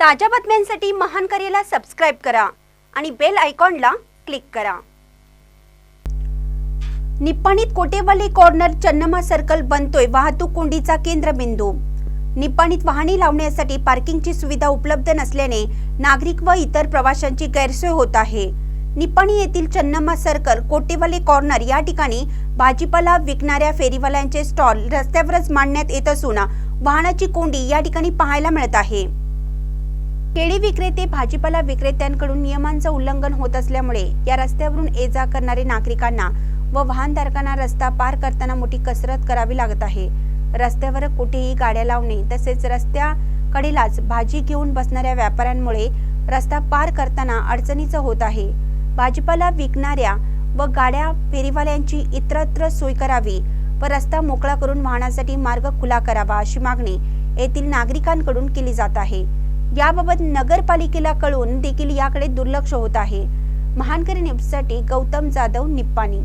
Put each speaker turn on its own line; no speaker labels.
ताज्या बातम्यांसाठी महान करेला सबस्क्राईब करा आणि बेल आयकॉनला क्लिक करा. निपाणीत कोटेवाली कॉर्नर चन्नमा सर्कल बनतोय वाहतूक कोंडीचा केंद्रबिंदू. निपाणीत वाहने लावण्यासाठी पार्किंगची सुविधा उपलब्ध नसल्याने नागरिक व इतर प्रवाशांची गैरसोय होत आहे. निप्पाणी येथील चन्नमा सर्कल कोटेवाले कॉर्नर या ठिकाणी भाजीपाला विकणाऱ्या फेरीवाल्यांचे स्टॉल रस्त्यावरच मांडण्यात येत असून वाहनाची कोंडी या ठिकाणी पाहायला मिळत आहे. केळी विक्रेते भाजीपाला विक्रेत्यांकडून नियमांचं उल्लंघन होत असल्यामुळे या रस्त्यावरून ये जा करणारे नागरिकांना व वाहनधारकांना रस्ता पार करताना मोठी कसरत करावी लागत आहे. रस्त्यावर कुठेही गाड्या लावणे तसेच रस्त्याकडेलाच भाजी घेऊन बसणाऱ्या व्यापाऱ्यांमुळे रस्ता पार करताना अडचणीचं होत आहे. भाजीपाला विकणाऱ्या व गाड्या फेरीवाल्यांची इतरत्र सोय करावी व रस्ता मोकळा करून वाहनासाठी मार्ग खुला करावा अशी मागणी येथील नागरिकांकडून केली जात आहे. याबाबत नगरपालिकेला कळून देखील याकडे दुर्लक्ष होत आहे. महानकरी न्यूजसाठी गौतम जाधव निप्पाणी.